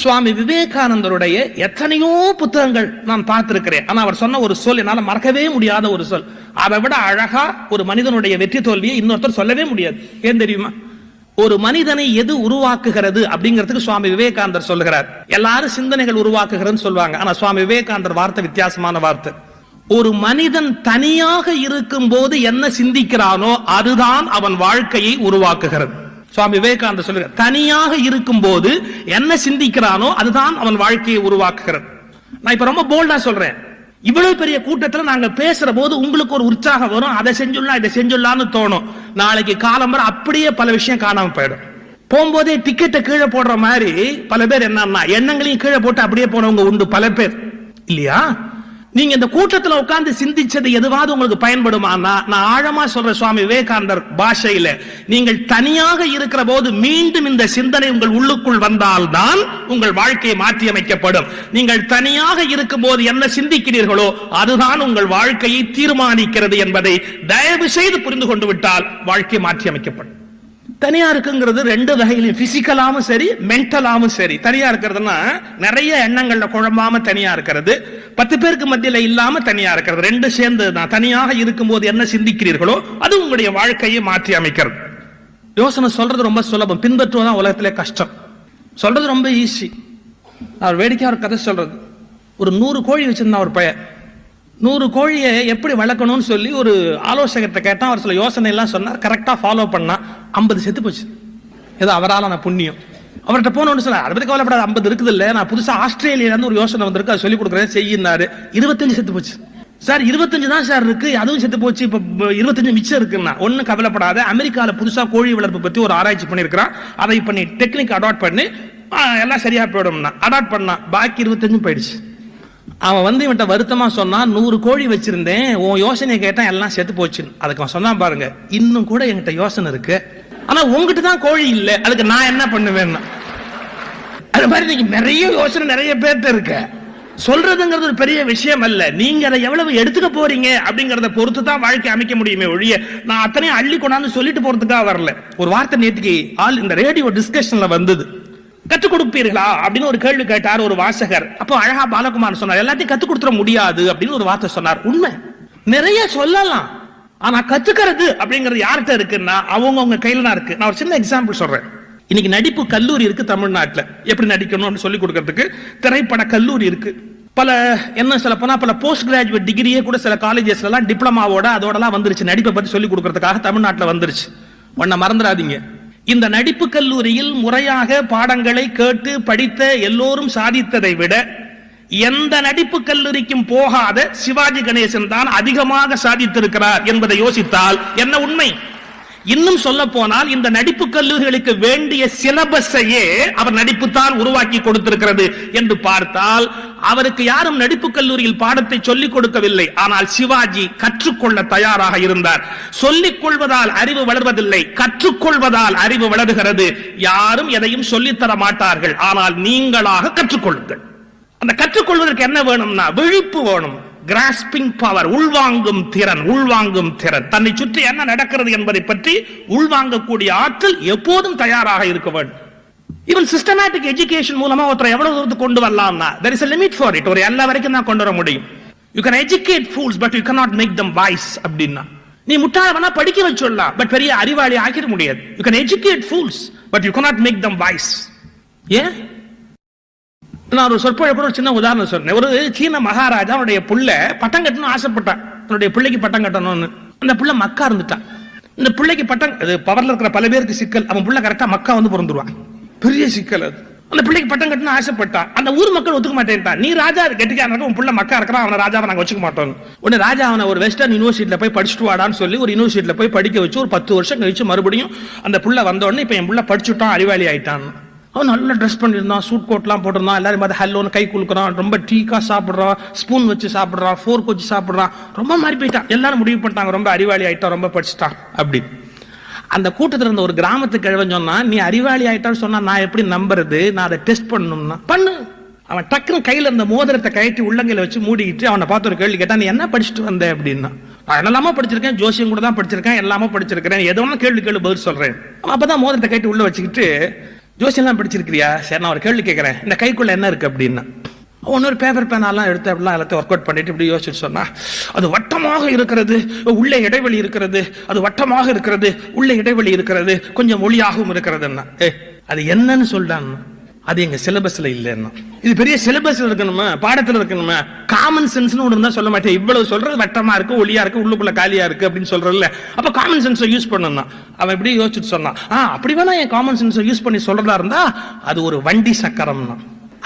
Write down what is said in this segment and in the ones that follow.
சுவாமி விவேகானந்தருடைய எத்தனையோ புத்தகங்கள் நான் பார்த்திருக்கிறேன். ஆனா அவர் சொன்ன ஒரு சொல் என்னால மறக்கவே முடியாத ஒரு சொல். அதை விட அழகா ஒரு மனிதனுடைய வெற்றி தோல்வியை இன்னொருத்தர் சொல்லவே முடியாது. ஏன் தெரியுமா? ஒரு மனிதனை எது உருவாக்குகிறது அப்படிங்கிறதுக்கு சுவாமி விவேகானந்தர் சொல்லுகிறார். எல்லாரும் சிந்தனைகள் உருவாக்குகிறதுன்னு சொல்லுவாங்க. ஆனா சுவாமி விவேகானந்தர் வார்த்தை வித்தியாசமான வார்த்தை. ஒரு மனிதன் தனியாக இருக்கும் போது என்ன சிந்திக்கிறானோ அதுதான் அவன் வாழ்க்கையை உருவாக்குகிறது. சுவாமி விவேகானந்தர் சொல்லுங்க தனியாக இருக்கும் போது என்ன சிந்திக்கிறானோ அதுதான் அவன் வாழ்க்கையை உருவாக்குகிறது. நான் இப்ப ரொம்ப போல்டா சொல்றேன். இவ்வளவு பெரிய கூட்டத்தில் நாங்க பேசுற போது உங்களுக்கு ஒரு உற்சாகம் வரும். அதை செஞ்சுடலாம் இதை செஞ்சுடலாம்னு தோணும். நாளைக்கு காலம் அப்படியே பல விஷயம் காணாம போயிடும். போகும்போதே டிக்கெட்டை கீழே போடுற மாதிரி பல பேர் என்னன்னா எண்ணங்களையும் கீழே போட்டு அப்படியே போனவங்க உண்டு பல பேர். இல்லையா? நீங்க இந்த கூட்டத்துல உட்கார்ந்து சிந்திச்சது எதுவாவது உங்களுக்கு பயன்படுமானா? நான் ஆழமா சொல்ற சுவாமி விவேகானந்தர் பாஷையில. நீங்கள் தனியாக இருக்கிற போது மீண்டும் இந்த சிந்தனை உங்கள் உள்ளுக்குள் வந்தால்தான் உங்கள் வாழ்க்கை மாற்றியமைக்கப்படும். நீங்கள் தனியாக இருக்கும் போது என்ன சிந்திக்கிறீர்களோ அதுதான் உங்கள் வாழ்க்கையை தீர்மானிக்கிறது என்பதை தயவு செய்து புரிந்து கொண்டு விட்டால் வாழ்க்கை மாற்றி அமைக்கப்படும் தனியா இருக்குங்கிறது ரெண்டு வகையிலும் பிசிக்கலாவும் சரி மென்டலாவும் சரி. தனியா இருக்கிறதுனா நிறைய எண்ணங்கள்ல குழம்பாம தனியா இருக்கிறது. பத்து பேருக்கு மத்தியில இல்லாம தனியா இருக்கிறது. ரெண்டு சேர்ந்து தான் தனியாக இருக்கும்போது என்ன சிந்திக்கிறீர்களோ அது உங்களுடைய வாழ்க்கையை மாற்றி அமைக்கிறது. யோசனை சொல்றது ரொம்ப சுலபம். பின்பற்றுவதான் உலகத்திலே கஷ்டம். சொல்றது ரொம்ப ஈஸி அவர் வேடிக்கையாக ஒரு கதை சொல்றது. ஒரு நூறு கோழி வச்சிருந்தான் ஒரு பையன். நூறு கோழியை எப்படி வளர்க்கணும்னு சொல்லி ஒரு ஆலோசகர்கிட்ட கேட்டான். அவர் சில யோசனை எல்லாம் சொன்னார் கரெக்டாக ஃபாலோ பண்ணா ஐம்பது செத்து போச்சு. ஏதோ அவரால் நான் புண்ணியம். அவர்கிட்ட போனோன்னு சொல்ல அதை கவலைப்படாத ஐம்பது இருக்குது இல்லை நான் புதுசாக ஆஸ்திரேலியாலேருந்து ஒரு யோசனை வந்திருக்கு. அதை சொல்லி கொடுக்குறேன். செய்யினாரு இருபத்தஞ்சு செத்து போச்சு. சார் இருபத்தஞ்சு தான் சார் இருக்கு. அதுவும் செத்து போச்சு. இப்போ இருபத்தஞ்சு மிச்சம் இருக்குன்னா ஒன்றும் கவலைப்படாத. அமெரிக்காவில் புதுசாக கோழி வளர்ப்பு பற்றி ஒரு ஆராய்ச்சி பண்ணியிருக்கிறான் அதை பண்ணி டெக்னிக் அடாப்ட் பண்ணி எல்லாம் சரியாக போயிடும்னா அடாப்ட் பண்ணா பாக்கி இருபத்தஞ்சும் போயிடுச்சு. அவன் வந்து இவன்ட்ட வருத்தமா சொன்னான் நூறு கோழி வச்சிருந்தேன் உன் யோசனையை கேட்டா எல்லாம் செத்து போச்சு அதுக்கு அவன் சொன்னான் பாருங்க இன்னும் கூட என்கிட்ட யோசனை இருக்கு. ஆனா உங்ககிட்ட தான் கோழி இல்ல. அதுக்கு நான் என்ன பண்ணுவேன்னா? அது மாதிரி நீங்க நிறைய யோசனை நிறைய பேர்த்த இருக்க. சொல்றதுங்கிறது ஒரு பெரிய விஷயம் அல்ல. நீங்க அதை எவ்வளவு எடுத்துக்க போறீங்க அப்படிங்கறத பொறுத்து தான் வாழ்க்கை அமைக்க முடியுமே ஒழிய நான் அத்தனையும் அள்ளி கொண்டாந்து சொல்லிட்டு போறதுக்காக வரல. ஒரு வார்த்தை நேற்றுக்கு ஆள் இந்த ரேடியோ டிஸ்கஷன்ல வந்தது. கற்றுக் கொடுப்பீர்களா அப்படின்னு ஒரு கேள்வி கேட்டார் ஒரு வாசகர். அப்போ அழகா பாலகுமார் சொன்னார் எல்லாத்தையும் கத்துக் கொடுத்துட முடியாது அப்படின்னு ஒரு வார்த்தை சொன்னார். உண்மை. நிறைய சொல்லலாம். ஆனா கத்துக்கிறது அப்படிங்கிறது யார்கிட்ட இருக்குன்னா அவங்க அவங்க கையில தான் இருக்கு. நான் ஒரு சின்ன எக்ஸாம்பிள் சொல்றேன். இன்னைக்கு நடிப்பு கல்லூரி இருக்கு தமிழ்நாட்டில். எப்படி நடிக்கணும்னு சொல்லி கொடுக்கறதுக்கு திரைப்பட கல்லூரி இருக்கு. பல என்ன சொல்ல போனா பல போஸ்ட் கிராஜுவேட் டிகிரியே கூட சில காலேஜஸ்லாம் டிப்ளமாவோட அதோடலாம் வந்துருச்சு. நடிப்பை பத்தி சொல்லி கொடுக்கறதுக்காக தமிழ்நாட்டில் வந்துருச்சு. ஒன்ன மறந்துடாதீங்க. இந்த நடிப்பு கல்லூரியில் முறையாக பாடங்களை கேட்டு படித்த எல்லோரும் சாதித்ததை விட எந்த நடிப்பு கல்லூரிக்கும் போகாத சிவாஜி கணேசன் தான் அதிகமாக சாதித்திருக்கிறார் என்பதை யோசித்தால் என்ன உண்மை? இன்னும் சொல்ல போனால் இந்த நடிப்பு கல்லூரிகளுக்கு வேண்டிய சிலபஸையே அவர் நடிப்பு தான் உருவாக்கி கொடுத்திருக்கிறது என்று பார்த்தால் அவருக்கு யாரும் நடிப்பு கல்லூரியில் பாடத்தை சொல்லிக் கொடுக்கவில்லை. ஆனால் சிவாஜி கற்றுக்கொள்ள தயாராக இருந்தார். சொல்லிக் கொள்வதால் அறிவு வளர்வதில்லை. கற்றுக்கொள்வதால் அறிவு வளருகிறது. யாரும் எதையும் சொல்லித்தர மாட்டார்கள். ஆனால் நீங்களாக கற்றுக்கொள்ளுங்கள். அந்த கற்றுக்கொள்வதற்கு என்ன வேணும்னா விழிப்பு வேணும். கிராஸ்பிங் பவர் உள்வாங்கும் திறன் உள்வாங்கும் திறன். தன்னை சுற்றி என்ன நடக்கிறது என்பதை பற்றி உள்வாங்கக்கூடிய ஆற்றல் எப்போதும் தயாராக இருக்க வேண்டும். ஈவன் சிஸ்டமேட்டிக் எஜுகேஷன் மூலமா ஒருத்தரை எவ்வளவு தூரத்துக்கு கொண்டு வரலாம்னா there is limit for it ஒரு எல்லா வரைக்கும் தான் கொண்டு வர முடியும். You can educate fools but you cannot make them wise அப்படின்னா. நீ முட்டாள வேணா படிக்க வச்சுடலாம் பட் பெரிய அறிவாளி ஆக்கிட முடியாது. You can educate fools but you cannot make them wise ஏன்? நான் ஒரு சொற்பொழி கூட ஒரு சின்ன உதாரணம் சொன்னேன் ஒரு சீன மகாராஜா அவனுடைய புள்ள பட்டம் கட்டணும் ஆசைப்பட்டான். தன்னுடைய பிள்ளைக்கு பட்டம் கட்டணும்னு. அந்த புள்ள மக்கா இருந்துட்டான். இந்த பிள்ளைக்கு பட்டம் அது பவர்ல இருக்கிற பல பேருக்கு சிக்கல். அவன் புள்ள கரெக்டா மக்கா வந்து பிறந்துருவான். பெரிய சிக்கல் அது. அந்த பிள்ளைக்கு பட்டம் கட்டணும் ஆசைப்பட்டான். அந்த ஊர் மக்கள் ஒத்துக்க மாட்டேன்ட்டான். நீ ராஜா கெட்டிக்காரன் உன் புள்ள மக்கா இருக்கிறான் அவனை ராஜாவை நாங்கள் வச்சுக்க மாட்டோம் உடனே ராஜா அவனை ஒரு வெஸ்டர்ன் யூனிவர்சிட்டியில் போய் படிச்சுட்டு வாடான்னு சொல்லி ஒரு யூனிவர்சிட்டியில் போய் படிக்க வச்சு ஒரு பத்து வருஷம் கழிச்சு மறுபடியும் அந்த புள்ள வந்தோடனே இப்போ என் புள்ள படிச்சுட்டான் அறிவாளி ஆயிட்டான் அவன் நல்லா ட்ரெஸ் பண்ணியிருந்தான் சூட் கோட்லாம் போட்டிருந்தான் எல்லாரும் பார்த்து ஹல்லோன்னு கை குலுக்குறான் ரொம்ப டீக்காக சாப்பிட்றான் ஸ்பூன் வச்சு சாப்பிட்றான் ஃபோர்க் வச்சு சாப்பிட்றான் ரொம்ப மாறி போயிட்டான் எல்லாரும் முடிவு பண்ணிட்டாங்க ரொம்ப அறிவாளி ஆயிட்டான் ரொம்ப படிச்சுட்டான் அப்படி. அந்த கூட்டத்தில் இருந்த ஒரு கிராமத்து கிழவன் சொன்னான் நீ அறிவாளி ஆயிட்டான்னு சொன்னா நான் எப்படி நம்புறது? நான் அதை டெஸ்ட் பண்ணணும்னா. பண்ணு. அவன் டக்குன்னு கையில் இருந்த மோதிரத்தை கழட்டி உள்ளங்கையில் வச்சு மூடிக்கிட்டு அவனை பார்த்து ஒரு கேள்வி கேட்டான் நீ என்ன படிச்சுட்டு வந்த? அப்படின்னா. நான் என்னெல்லாமோ படிச்சிருக்கேன் ஜோசியம் கூட தான் படிச்சிருக்கேன் எல்லாமே படிச்சிருக்கிறேன் எதோ ஒன்று கேள்வி கேள்வி பதில் சொல்கிறேன் அப்போ தான் மோதிரத்தை கழட்டி உள்ளே வச்சுக்கிட்டு ஜோசியெல்லாம் பிடிச்சிருக்கிறியா? சரி நான் ஒரு கேள்வி கேட்கறேன் இந்த கைக்குள்ள என்ன இருக்கு அப்படின்னா ஒரு பேப்பர் பேனாலாம் எடுத்து அப்படிலாம் எல்லாத்தையும் ஒர்க் அவுட் பண்ணிட்டு இப்படி யோசிச்சுட்டு சொன்னா அது வட்டமாக இருக்கிறது உள்ளே இடைவெளி இருக்கிறது அது வட்டமாக இருக்கிறது உள்ளே இடைவெளி இருக்கிறது கொஞ்சம் ஒளியாகவும் இருக்கிறதுன்னா. ஏ அது என்னன்னு சொல்றான் அது எங்க சிலபஸ்ல இல்லைன்னா. இது பெரிய சிலபஸ்ல இருக்கணுமா? பாடத்துல இருக்கணுமா? காமன் சென்ஸ்னு ஒன்று இருந்தா சொல்ல மாட்டேன். இவ்வளவு சொல்றது வட்டமா இருக்கு ஒளியா இருக்கு உள்ளுக்குள்ள காலியா இருக்கு அப்படின்னு சொல்றதுல. அப்ப காமன் சென்ஸை யூஸ் பண்ணணும் அவன் இப்படி யோசிச்சுட்டு சொன்னான். ஆ அப்படி வேணா என் காமன் சென்ஸை யூஸ் பண்ணி சொல்றதா இருந்தா அது ஒரு வண்டி சக்கரம்னா.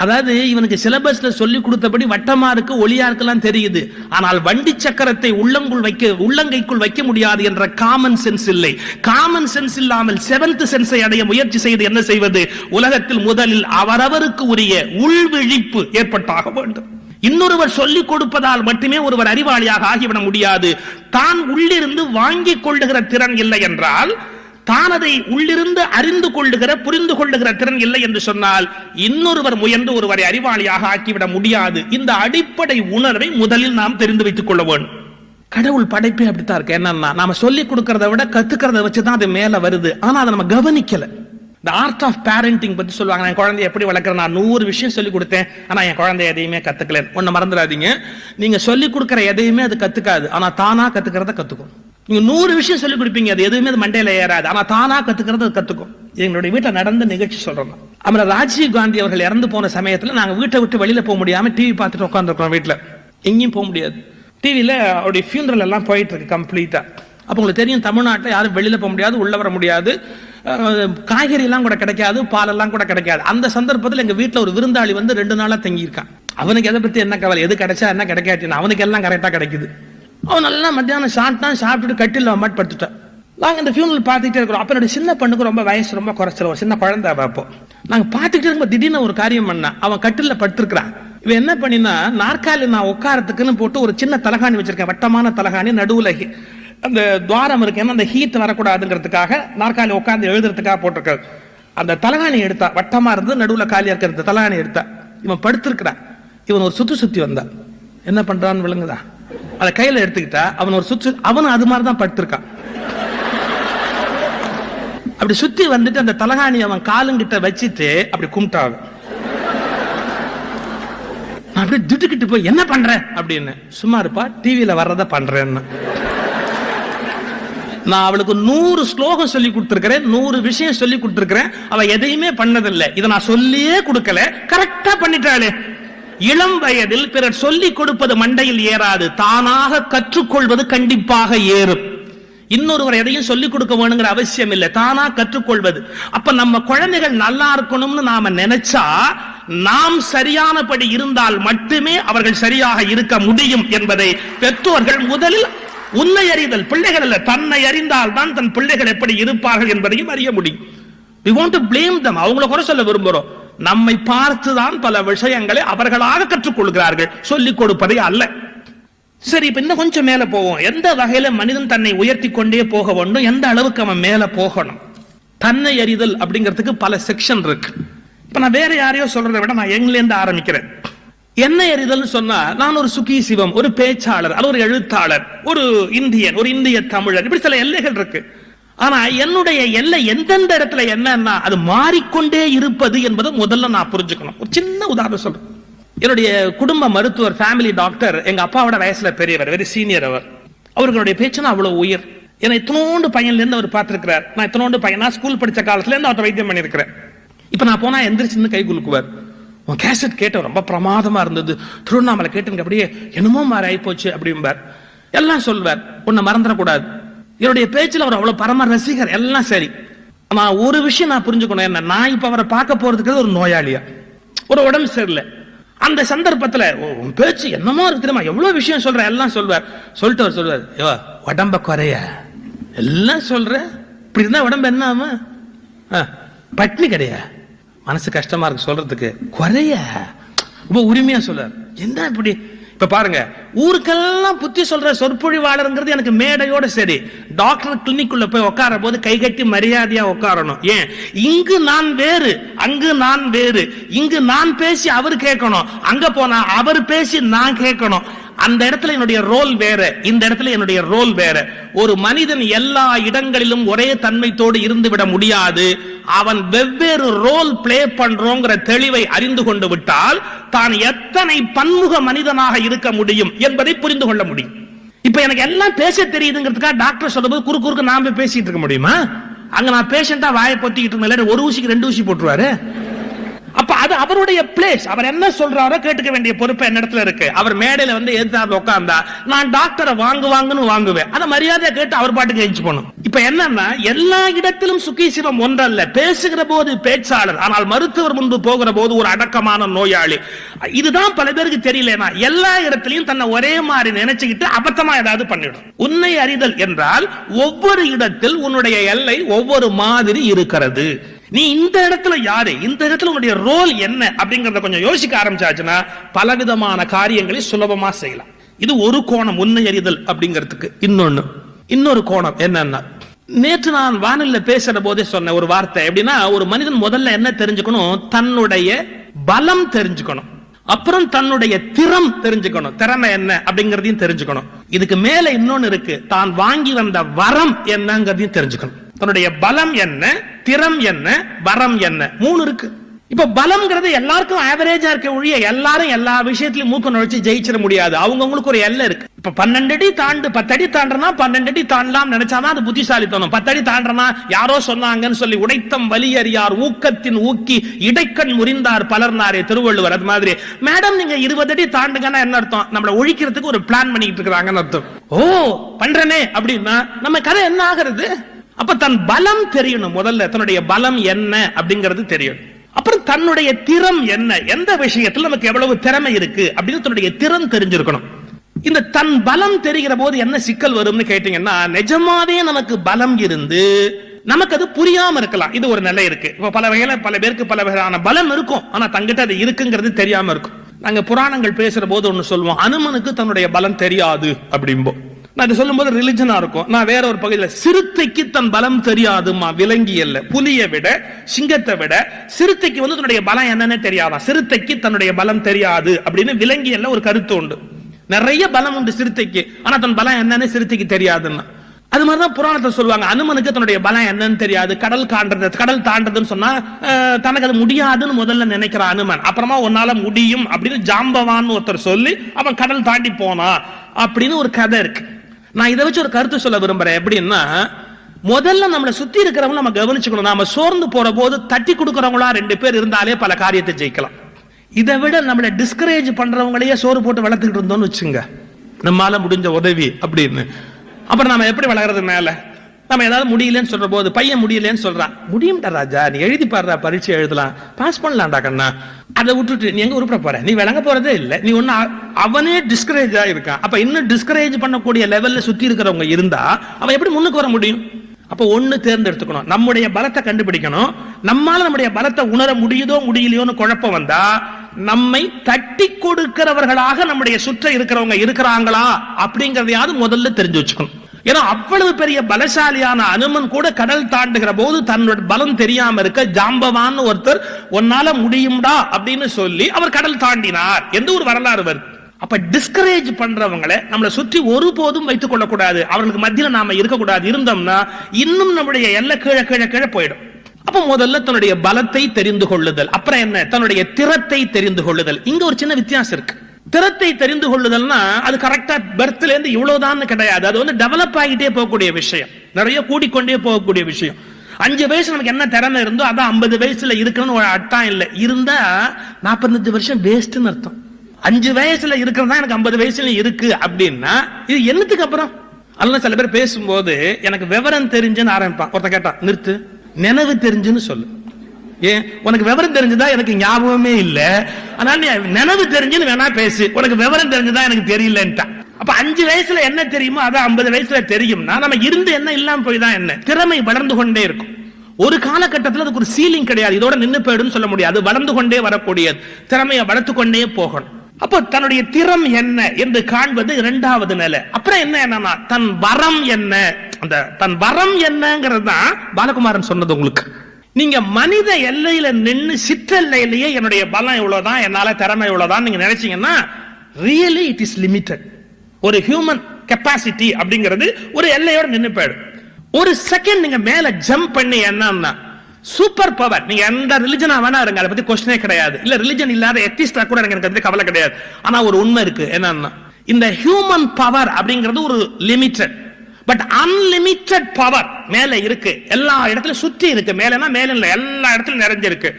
அதாவது இவனுக்கு சிலபஸ்ல சொல்லி கொடுத்தபடி வட்டமா இருக்கு ஒளியா இருக்கலாம் தெரியுது. ஆனால் வண்டி சக்கரத்தை உள்ளங்குள் வைக்க உள்ளங்கைக்குள் வைக்க முடியாது என்ற காமன் சென்ஸ் இல்லை. காமன் சென்ஸ் இல்லாமல் செவன்த் சென்ஸை அடைய முயற்சி செய்து என்ன செய்வது? உலகத்தில் முதலில் அவரவருக்கு உரிய உள்விழிப்பு ஏற்பட்டாக வேண்டும். இன்னொருவர் சொல்லிக் கொடுப்பதால் மட்டுமே ஒருவர் அறிவாளியாக ஆகிவிட முடியாது. தான் உள்ளிருந்து வாங்கிக் கொள்ளுகிற திறன் இல்லை என்றால் தான் அதை உள்ளிருந்து அறிந்து கொள்ளுகிற புரிந்து கொள்ளுகிற திறன் இல்லை என்று சொன்னால் இன்னொருவர் முயன்று ஒருவரை அறிவாளியாக ஆக்கிவிட முடியாது. இந்த அடிப்படை உணர்வை முதலில் நாம் தெரிந்து வைத்துக் கொள்ள வேண்டும். கடவுள் படைப்பே அப்படித்தான் இருக்கு. என்னன்னா நாம சொல்லி கொடுக்கறத விட கத்துக்கிறத வச்சுதான் அது மேல வருது. ஆனா அதை நம்ம கவனிக்கல. இந்த ஆர்ட் ஆஃப் பேரண்டிங் பத்தி சொல்லுவாங்க. என் குழந்தைய எப்படி வளர்க்குறேன்? நான் நூறு விஷயம் சொல்லி கொடுத்தேன். ஆனா என் குழந்தை எதையுமே கத்துக்கல. ஒன்னு மறந்துடாதீங்க. நீங்க சொல்லி கொடுக்கற எதையுமே அது கத்துக்காது. ஆனா தானா கத்துக்கிறத கத்துக்கும். நீங்க நூறு விஷயம் சொல்லி கொடுப்பீங்க அது எதுவுமே மண்டையில ஏறாது. ஆனா தானா கத்துக்கிறது கத்துக்கும். எங்களுடைய வீட்டில் நடந்த நிகழ்ச்சி சொல்றோம் அப்புறம் ராஜீவ் காந்தி அவர்கள் இறந்து போன சமயத்தில் நாங்கள் வீட்டை விட்டு வெளியில போக முடியாம டிவி பார்த்துட்டு உட்காந்துருக்கோம் வீட்டில். எங்கேயும் போக முடியாது. டிவியில அவருடைய ஃபியூனரல் எல்லாம் போயிட்டு இருக்கு கம்ப்ளீட்டா அப்போ உங்களுக்கு தெரியும் தமிழ்நாட்டில் யாரும் வெளியில போக முடியாது உள்ள வர முடியாது. காய்கறி எல்லாம் கூட கிடைக்காது பாலெல்லாம் கூட கிடைக்காது. அந்த சந்தர்ப்பத்தில் எங்க வீட்டில் ஒரு விருந்தாளி வந்து ரெண்டு நாளா தங்கியிருக்கான். அவனுக்கு எதை பத்தி என்ன கவலை? எது கிடைச்சா என்ன கிடைக்காட்டின்னு அவனுக்கு எல்லாம் கரெக்டா கிடைக்குது. அவன் நல்லா மத்தியானம் சாப்பிட்டான் சாப்பிட்டுட்டு கட்டில் மாட்டு படுத்துட்டான் நாங்கள் இந்த ஃபியூனல் பார்த்துக்கிட்டே இருக்கிறோம். அப்போ என்னோட சின்ன பொண்ணுக்கு ரொம்ப வயசு ரொம்ப குறைச்சல. ஒரு சின்ன குழந்தை பார்ப்போம் அப்போ. பார்த்துக்கிட்டே இருக்கும்போது திடீர்னு ஒரு காரியம் பண்ணான் அவன் கட்டில் படுத்துருக்கிறான் இவன் என்ன பண்ணினா நாற்காலி நான் உட்காரத்துக்குன்னு போட்டு ஒரு சின்ன தலகாணி வச்சிருக்கேன். வட்டமான தலகாணி நடுவில் அந்த துவாரம் இருக்கேன்னு அந்த ஹீட் வரக்கூடாதுங்கிறதுக்காக நாற்காலி உட்காந்து எழுதுறதுக்காக போட்டிருக்காரு. அந்த தலகாணி எடுத்தா வட்டமாக இருந்து நடுவில் காலியாக இருக்கிற தலகாணி எடுத்தா இவன் படுத்திருக்கிறான் இவன் ஒரு சுற்றி சுற்றி வந்தான் என்ன பண்ணுறான்னு விழுங்குதான் அதை கையில எடுத்துக்கிட்டா அவன் ஒரு சுற்று அவனும் அது மாதிரி தான் படுத்திருக்கான். அப்படி சுத்தி வந்துட்டு அந்த தலகாணி அவன் காலுங்கிட்ட வச்சிட்டு அப்படி கும்பிட்டாங்க அப்படியே திட்டுக்கிட்டு போய் என்ன பண்ற? அப்படின்னு. சும்மா இருப்பா டிவியில வர்றத பண்றேன்னு. நான் அவளுக்கு நூறு ஸ்லோகம் சொல்லி கொடுத்துருக்கிறேன் நூறு விஷயம் சொல்லி கொடுத்துருக்கிறேன். அவ எதையுமே பண்ணதில்லை. இதை நான் சொல்லியே கொடுக்கல. கரெக்டா பண்ணிட்டாளே. இளம் வயதில் பிறர் சொல்லிக் கொடுப்பது மண்டையில் ஏறாது தானாக கற்றுக்கொள்வது கண்டிப்பாக ஏறும். இன்னொருவர் எதையும் சொல்லிக் கொடுக்க வேணுங்கிற அவசியம் இல்லை தானா கற்றுக்கொள்வது. அப்ப நம்ம குழந்தைகள் நல்லா இருக்கணும்னு நாம நினைச்சா நாம் சரியானபடி இருந்தால் மட்டுமே அவர்கள் சரியாக இருக்க முடியும் என்பதை பெற்றோர்கள் முதலில் உன்னை அறிதல் பிள்ளைகள் அல்ல தன்னை அறிந்தால் தான் தன் பிள்ளைகள் எப்படி இருப்பார்கள் என்பதையும் அறிய முடியும். We want to blame அவங்கள குறை சொல்ல விரும்புகிறோம் நம்மை பார்த்துதான் பல விஷயங்களை அவர்களாக கற்றுக்கொள்கிறார்கள். சொல்லிக் கொடுப்பதை அல்ல. சரி இப்ப இன்னும் கொஞ்சம் மேல போவோம். எந்த வகையில மனிதன் தன்னை உயர்த்தி கொண்டே போக வேண்டும்? எந்த அளவுக்கு அவன் மேல போகணும்? தன்னை அறிதல் அப்படிங்கிறதுக்கு பல செக்ஷன் இருக்கு. இப்ப நான் வேற யாரையோ சொல்றதை விட நான் எங்கல இருந்து ஆரம்பிக்கிறேன். என்ன அறிதல்னு சொன்னா நான் ஒரு சுகி சிவம் ஒரு பேச்சாளர் அல்லது ஒரு எழுத்தாளர் ஒரு இந்தியன் ஒரு இந்திய தமிழர் இப்படி சில எல்லைகள் இருக்கு. ஆனா என்னுடைய எல்லை எந்தெந்த இடத்துல என்னன்னா அது மாறிக்கொண்டே இருப்பது என்பதை முதல்ல நான் புரிஞ்சுக்கணும். ஒரு சின்ன உதாரணம் சொல்றேன். என்னுடைய குடும்ப மருத்துவர் ஃபேமிலி டாக்டர் எங்க அப்பாவோட வயசுல பெரியவர் வெரி சீனியர் அவர். அவர்களுடைய பேச்சுனா அவ்வளவு உயிர். என்னை இத்தனோண்டு பையன்ல இருந்து அவர் பார்த்திருக்கிறார். நான் இத்தனோண்டு பையனா ஸ்கூல் படிச்ச காலத்துல இருந்து அவர்ட்ட வைத்தியம் பண்ணியிருக்கிறேன். இப்ப நான் போனா எந்திரிச்சுன்னு கை குலுக்குவார். உன் கேசட் கேட்ட ரொம்ப பிரமாதமா இருந்தது. திருவண்ணாமலை கேட்டு அப்படியே என்னமோ மாறி ஆயிப்போச்சு அப்படிம்பார். எல்லாம் சொல்வார். உன்னை மறந்துடக்கூடாது. என்னுடைய பேச்சில் அவர் அவ்வளவு பரம ரசிகர். எல்லாம் சரி. ஆனா ஒரு விஷயம் நான் புரிஞ்சுக்கணும். என்ன நான் இப்ப அவரை பார்க்க போறதுக்கு ஒரு நோயாளியா? ஒரு உடம்பு சரியில்லை. அந்த சந்தர்ப்பத்துல உன் பேச்சு என்னமோ இருக்கு தெரியுமா? எவ்வளவு விஷயம் சொல்ற? எல்லாம் சொல்வார். சொல்லிட்டு அவர் சொல்வார் "யோ, உடம்ப குறைய. எல்லாம் சொல்ற. இப்படி இருந்தா உடம்பு என்ன ஆமா பட்னி கிடையா? மனசு கஷ்டமா இருக்கு சொல்றதுக்கு. குறைய. ரொம்ப உரிமையா சொல்றார் என்ன இப்படி? இப்ப பாருங்க. ஊருக்கெல்லாம் புத்தி சொல்ற சொற்பொழிவாளருங்கிறது எனக்கு மேடையோட சரி. டாக்டர் கிளினிக்குள்ள போய் உட்கார போது கை கட்டி மரியாதையா உட்காரணும். ஏன்? இங்கு நான் வேறு அங்கு நான் வேறு. இங்கு நான் பேசி அவர் கேட்கணும். அங்க போனா அவர் பேசி நான் கேட்கணும். அந்த இடத்துல என்னுடைய ரோல் வேற இந்த இடத்துல என்னுடைய ரோல் வேற. ஒரு மனிதன் எல்லா இடங்களிலும் ஒரே தன்மைத்தோடு இருந்து விட முடியாது. அவன் வெவ்வேறு ரோல் பிளே பண்றோங்கிற தெளிவை அறிந்து கொண்டு விட்டால் தான் எத்தனை பன்முக மனிதனாக இருக்க முடியும் என்பதை புரிந்து கொள்ள முடியும். இப்ப எனக்கு எல்லாம் பேச தெரியுதுங்கிறதுக்காக டாக்டர் சொல்லும்போது குறு குறுக்கு நான் பேசிட்டு இருக்க முடியுமா? அங்க நான் பேஷண்டா வாயை பொத்திக்கிட்டு இருந்தேன் ஒரு ஊசிக்கு ரெண்டு ஊசி போட்டுருவாரு? அப்ப அது அவருடைய பிளேஸ் அவர் என்ன சொல்றாரோ கேட்டுக்க வேண்டிய பொறுப்பு என்ன இடத்துல இருக்கு. அவர் மேடையில வந்து எதிர்த்தாப்புல உட்கார்ந்தா நான் டாக்டரை வாங்கு வாங்குன்னு வாங்குவேன். அதை மரியாதையை கேட்டு அவர் பாட்டுக்கு எழுச்சி போகணும். இப்ப என்னன்னா எல்லா இடத்திலும் சுகீசிவம் ஒன்றல்ல. பேசுகிற போது பேச்சாளர் ஆனால் மருத்துவர் முன்பு போகிற போது ஒரு அடக்கமான நோயாளி. இதுதான் பல பேருக்கு தெரியலனா எல்லா இடத்திலையும் தன்னை ஒரே மாதிரி நினைச்சுக்கிட்டு அபத்தமா ஏதாவது பண்ணிடும். உன்னை அறிதல் என்றால் ஒவ்வொரு இடத்தில் உன்னுடைய எல்லை ஒவ்வொரு மாதிரி இருக்கிறது. நீ இந்த இடத்துல யாரு? இந்த இடத்துல உன்னுடைய ரோல் என்ன? அப்படிங்கறத கொஞ்சம் யோசிக்க ஆரம்பிச்சாச்சுன்னா பலவிதமான காரியங்களை சுலபமா செய்யலாம். இது ஒரு கோணம் உன்னை அறிதல் அப்படிங்கிறதுக்கு. இன்னொன்னு. இன்னொரு கோணம் என்னன்னா நேற்று நான் வானிலை பேசுற போதே சொன்ன ஒரு வார்த்தை. எப்படின்னா ஒரு மனிதன் முதல்ல என்ன தெரிஞ்சுக்கணும்? தன்னுடைய பலம் தெரிஞ்சுக்கணும். அப்புறம் தன்னுடைய திறம் தெரிஞ்சுக்கணும். திறமை என்ன அப்படிங்கறதையும் தெரிஞ்சுக்கணும். இதுக்கு மேல இன்னொன்னு இருக்கு. தான் வாங்கி வந்த வரம் என்னங்கிறதையும் தெரிஞ்சுக்கணும். தன்னுடைய பலம் என்ன திறம் என்ன வரம் என்ன? மூணு இருக்கு. இப்ப பலம்ங்கிறது எல்லாருக்கும் ஆவரேஜா இருக்க ஒழிய எல்லாரும் எல்லா விஷயத்திலும் மூக்க நுழைச்சு ஜெயிச்சிட முடியாது. அவங்கவுங்களுக்கு ஒரு எல்லை இருக்கு. இப்ப பன்னெண்டு அடி தாண்டு பத்து அடி தாண்டனா பன்னெண்டு அடி தாண்டலாம் நினைச்சாதான் அது புத்திசாலித்தனம். பத்து அடி தாண்டனா யாரோ சொன்னாங்கன்னு சொல்லி உடைத்தம் வலியறியார் ஊக்கத்தின் ஊக்கி இடைக்கண் முறிந்தார் பலர்னாரே திருவள்ளுவர். அது மாதிரி. மேடம் நீங்க இருபது அடி தாண்டுங்கன்னா என்ன அர்த்தம்? நம்மளை ஒழிக்கிறதுக்கு ஒரு பிளான் பண்ணிட்டு இருக்காங்கன்னு அர்த்தம். ஓ பண்றனே அப்படின்னா நம்ம கதை என்ன ஆகிறது? அப்ப தன் பலம் தெரியணும். முதல்ல தன்னுடைய பலம் என்ன அப்படிங்கிறது தெரியணும் அப்புறம் தன்னுடைய திறம் என்ன? எந்த விஷயத்துல நமக்கு எவ்வளவு திறமை இருக்கு அப்படின்னு தன்னுடைய திறம் தெரிஞ்சிருக்கணும். இந்த தன் பலம் தெரிகிற போது என்ன சிக்கல் வரும்னு கேட்டீங்கன்னா நிஜமாவே நமக்கு பலம் இருந்து நமக்கு அது புரியாம இருக்கலாம். இது ஒரு நிலை இருக்கு. இப்ப பல வகையில பல பேருக்கு பல வகையான பலம் இருக்கும். ஆனா தங்கிட்ட அது இருக்குங்கிறது தெரியாம இருக்கும். நாங்க புராணங்கள் பேசுற போது ஒண்ணு சொல்லுவோம் அனுமனுக்கு தன்னுடைய பலம் தெரியாது அப்படிம்போம் நான் இது சொல்லும்போது ரிலிஜனா இருக்கும். நான் வேற ஒரு பகுதியில் சிறுத்தைக்கு தன் பலம் தெரியாதுமா விலங்கி அல்ல புலியை விட சிங்கத்தை விட சிறுத்தைக்கு வந்து தன்னுடைய பலம் என்னன்னு தெரியாதான் சிறுத்தைக்கு தன்னுடைய பலம் தெரியாது அப்படின்னு விலங்கி அல்ல ஒரு கருத்து உண்டு. நிறைய பலம் உண்டு சிறுத்தைக்கு. ஆனா தன் பலம் என்னன்னு சிறுத்தைக்கு தெரியாதுன்னா. அது மாதிரிதான் புராணத்தை சொல்லுவாங்க. அனுமனுக்கு தன்னுடைய பலம் என்னன்னு தெரியாது. கடல் காண்றது கடல் தாண்டதுன்னு சொன்னா தனக்கு அது முடியாதுன்னு முதல்ல நினைக்கிறான் அனுமன். அப்புறமா உன்னால முடியும் அப்படின்னு ஜாம்பவான்னு ஒருத்தர் சொல்லி அவன் கடல் தாண்டி போனான் அப்படின்னு ஒரு கதை இருக்கு. நான் இதை வச்சு ஒரு கருத்து சொல்ல விரும்புறேன். எப்படின்னா முதல்ல நம்மளை சுத்தி இருக்கிறவங்க நம்ம கவனிச்சுக்கணும். நாம சோர்ந்து போற போது தட்டி கொடுக்கறவங்களா ரெண்டு பேர் இருந்தாலே பல காரியத்தை ஜெயிக்கலாம். இதை விட நம்மளை டிஸ்கரேஜ் பண்றவங்களையே சோறு போட்டு வளர்த்துக்கிட்டு இருந்தோம்னு வச்சுங்க நம்மால முடிஞ்ச உதவி அப்படின்னு. அப்புறம் நம்ம எப்படி வளர்றது மேலே? நம்ம ஏதாவது முடியலன்னு சொல்ற போது பையன் முடியலன்னு சொல்றான். முடியும்டா ராஜா நீ எழுதி பாடுறா பரீட்சை எழுதலாம். பாஸ் பண்ணலாம்டா கண்ணா. அதை விட்டுட்டு நீ எங்க உருப்பிட போற? நீ விளங்க போறதே இல்ல. நீ ஒன்னு அவனே டிஸ்கரேஜா இருக்கான். அப்ப இன்னும் டிஸ்கரேஜ் பண்ணக்கூடிய லெவல்ல சுத்தி இருக்கிறவங்க இருந்தா அவன் எப்படி முன்னுக்கு வர முடியும்? அப்ப ஒண்ணு தேர்ந்தெடுத்துக்கணும். நம்முடைய பலத்தை கண்டுபிடிக்கணும். நம்மால நம்முடைய பலத்தை உணர முடியுதோ முடியலையோன்னு குழப்பம் வந்தா நம்மை தட்டி கொடுக்கிறவர்களாக நம்முடைய சுற்ற இருக்கிறவங்க இருக்கிறாங்களா அப்படிங்கறதையாவது முதல்ல தெரிஞ்சு வச்சுக்கணும். ஏன்னா அவ்வளவு பெரிய பலசாலியான அனுமன் கூட கடல் தாண்டுகிற போது தன்னோட பலம் தெரியாம இருக்க ஜாம்பவான்னு ஒருத்தர் உன்னால முடியும்டா அப்படின்னு சொல்லி அவர் கடல் தாண்டினார் எந்த ஒரு வரலாறு வருது. அப்ப டிஸ்கரேஜ் பண்றவங்களை நம்மளை சுற்றி ஒருபோதும் வைத்துக் கொள்ளக்கூடாது. அவர்களுக்கு மத்தியில நாம இருக்கக்கூடாது. இருந்தோம்னா இன்னும் நம்முடைய எல்லை கீழே கீழே கீழே போயிடும். அப்ப முதல்ல தன்னுடைய பலத்தை தெரிந்து கொள்ளுதல். அப்புறம் என்ன? தன்னுடைய திறத்தை தெரிந்து கொள்ளுதல். இங்க ஒரு சின்ன வித்தியாசம் இருக்கு. திறத்தை தெரிந்து கொள்ளுதல்னா அது கரெக்டா பெர்த்ல இருந்து இவ்வளவுதான் கிடையாது. அது வந்து டெவலப் ஆகிட்டே போகக்கூடிய விஷயம். நிறைய கூடிக்கொண்டே போகக்கூடிய விஷயம். அஞ்சு வயசு நமக்கு என்ன திறமை இருந்தோ அதான் ஐம்பது வயசுல இருக்கணும்னு ஒரு அட்டம் இல்லை. இருந்தா நாற்பத்தஞ்சு வருஷம் வேஸ்ட்னு அர்த்தம். அஞ்சு வயசுல இருக்கிறதா எனக்கு ஐம்பது வயசுல இருக்கு அப்படின்னா இது என்னத்துக்கு அப்புறம்? அதெல்லாம் சில பேர் பேசும்போது எனக்கு விவரம் தெரிஞ்சுன்னு ஆரம்பிப்பான். ஒருத்த கேட்டான் நிறுத்து. நினைவு தெரிஞ்சுன்னு சொல்லு. ஏன் உனக்கு விவரம் தெரிஞ்சுதா எனக்கு ஞாபகமே இல்லை. அதனால நீ நினைவு தெரிஞ்சுன்னு வேணா பேசு. உனக்கு விவரம் தெரிஞ்சுதா எனக்கு தெரியலன்ட்டான் அப்ப அஞ்சு வயசுல என்ன தெரியுமோ அதான் ஐம்பது வயசுல தெரியும்னா நம்ம இருந்து என்ன இல்லாம போய் தான் என்ன? திறமை வளர்ந்து கொண்டே இருக்கும். ஒரு காலகட்டத்தில் அதுக்கு ஒரு சீலிங் கிடையாது. இதோட நின்னு போயிடும்னு சொல்ல முடியாது. வளர்ந்து கொண்டே வரக்கூடியது. திறமையை வளர்த்து கொண்டே போகணும். அப்போ தன்னுடைய திறம் என்ன என்று காண்பது இரண்டாவது நிலை. அப்புறம் என்ன என்னன்னா தன் வரம் என்ன? அந்த தன் வரம் என்னங்கிறது தான் பாலகுமாரன் சொன்னது உங்களுக்கு. நீங்க மனித எல்லையில நின்று சிற்றெல்லையிலேயே என்னுடைய பலம் இவ்வளவுதான் என்னால திறமை இவ்வளவுதான் நீங்க நினைச்சீங்கன்னா ரியலி இட் இஸ் லிமிட்டட் ஒரு ஹியூமன் கெப்பாசிட்டி அப்படிங்கிறது ஒரு எல்லையோட நின்று போயிடும். ஒரு செகண்ட் நீங்க மேல ஜம்ப் பண்ணி என்னன்னா சூப்பர் பவர் நீங்க எந்த ரிலிஜனா வேணா இருங்க அதை பத்தி கொஸ்டினே கிடையாது. இல்ல ரிலிஜன் இல்லாத எத்திஸ்டா கூட எனக்கு வந்து கவலை கிடையாது. ஆனா ஒரு உண்மை இருக்கு என்னன்னா இந்த ஹியூமன் பவர் அப்படிங்கிறது ஒரு லிமிட்டட் பட் அன்லிமிட்டெட் பவர் மேல இருக்கு. எல்லா இடத்துலயும் சுத்தி இருக்கு. மேலனா மேல இல்ல எல்லா இடத்துலயும் நிறைஞ்சிருக்கு.